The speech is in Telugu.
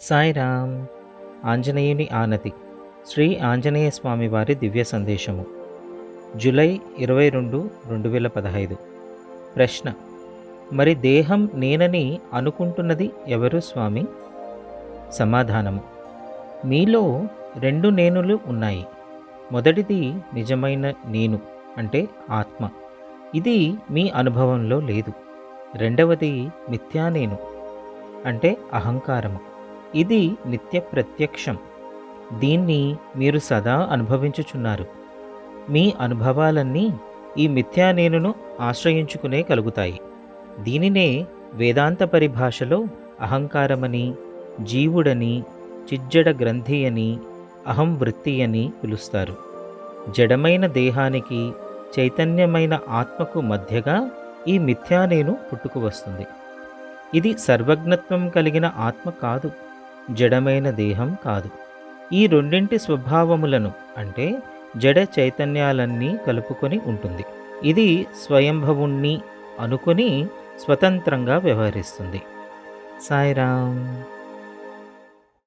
సాయిరామ్ ఆంజనేయుని ఆనతి. శ్రీ ఆంజనేయ స్వామి వారి దివ్య సందేశము. జూలై ఇరవై రెండు రెండు వేల పదహైదు. ప్రశ్న. మరి దేహం నేనని అనుకుంటున్నది ఎవరు స్వామి? సమాధానము. మీలో రెండు నేనులు ఉన్నాయి. మొదటిది నిజమైన నేను అంటే ఆత్మ. ఇది మీ అనుభవంలో లేదు. రెండవది మిథ్యా నేను అంటే అహంకారము. ఇది నిత్య ప్రత్యక్షం దీన్ని మీరు సదా అనుభవించుచున్నారు. మీ అనుభవాలన్నీ ఈ మిథ్యా నేనును ఆశ్రయించుకునే కలుగుతాయి. దీనినే వేదాంత పరిభాషలో అహంకారమని జీవుడని చిజ్జడ గ్రంథి అని అహం వృత్తి అని పిలుస్తారు. జడమైన దేహానికి చైతన్యమైన ఆత్మకు మధ్యగా ఈ మిథ్యా నేను పుట్టుకు వస్తుంది ఇది సర్వజ్ఞత్వం కలిగిన ఆత్మ కాదు. జడమైన దేహం కాదు. ఈ రెండింటి స్వభావములను అంటే జడ చైతన్యాలన్నీ కలుపుకొని ఉంటుంది. ఇది స్వయంభవుణ్ణి అనుకొని స్వతంత్రంగా వ్యవహరిస్తుంది. సాయిరామ్.